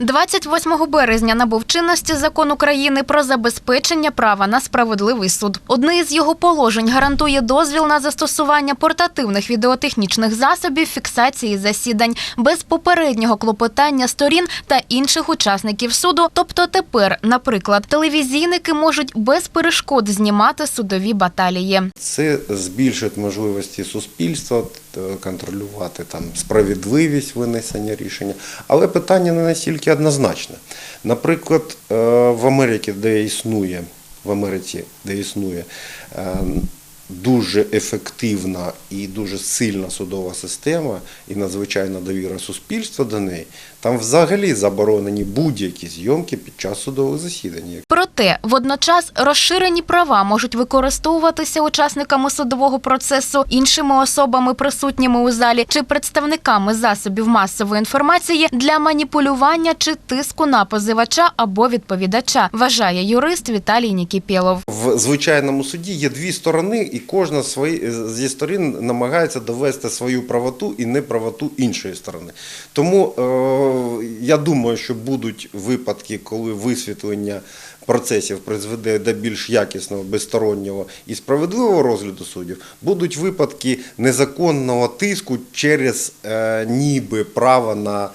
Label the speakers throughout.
Speaker 1: 28 березня набув чинності закон України про забезпечення права на справедливий суд. Одне із його положень гарантує дозвіл на застосування портативних відеотехнічних засобів фіксації засідань без попереднього клопотання сторін та інших учасників суду. Тобто тепер, наприклад, телевізійники можуть без перешкод знімати судові баталії.
Speaker 2: Це збільшить можливості суспільства е, контролювати там справедливість винесення рішення. Але питання не настільки однозначне. Наприклад, е, в Америці, де існує в Америці, де існує е, дуже ефективна і дуже сильна судова система і надзвичайна довіра суспільства до неї, там взагалі заборонені будь-які зйомки під час судових засідань.
Speaker 1: Проте водночас розширені права можуть використовуватися учасниками судового процесу, іншими особами, присутніми у залі, чи представниками засобів масової інформації для маніпулювання чи тиску на позивача або відповідача, вважає юрист Віталій Нікіпєлов.
Speaker 2: В звичайному суді є дві сторони, і кожна свої, зі сторін намагається довести свою правоту і неправоту іншої сторони. Тому е, я думаю, що будуть випадки, коли висвітлення процесів призведе до більш якісного, безстороннього і справедливого розгляду суддів. Будуть випадки незаконного тиску через е, ніби право на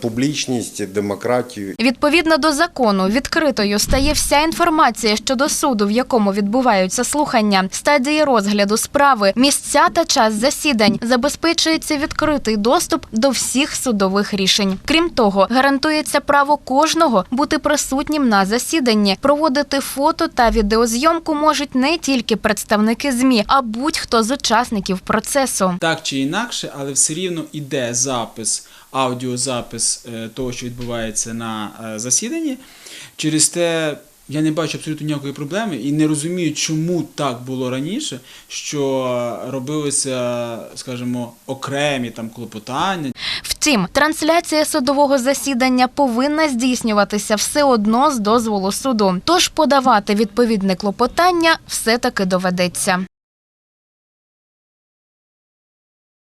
Speaker 2: публічність, демократію
Speaker 1: Відповідно до закону, відкритою стає вся інформація щодо суду, в якому відбуваються слухання, стадії розгляду справи, місця та час засідань. Забезпечується відкритий доступ до всіх судових рішень. Крім того, гарантується право кожного бути присутнім на засіданні. Проводити фото та відеозйомку можуть не тільки представники змі, а будь-хто з учасників процесу.
Speaker 3: Так чи інакше, але все рівно іде запис, аудіозапис е, того, що відбувається на е, засіданні. Через те я не бачу абсолютно ніякої проблеми і не розумію, чому так було раніше, що робилися, скажімо, окремі там клопотання.
Speaker 1: Втім, трансляція судового засідання повинна здійснюватися все одно з дозволу суду. Тож подавати відповідне клопотання все таки доведеться.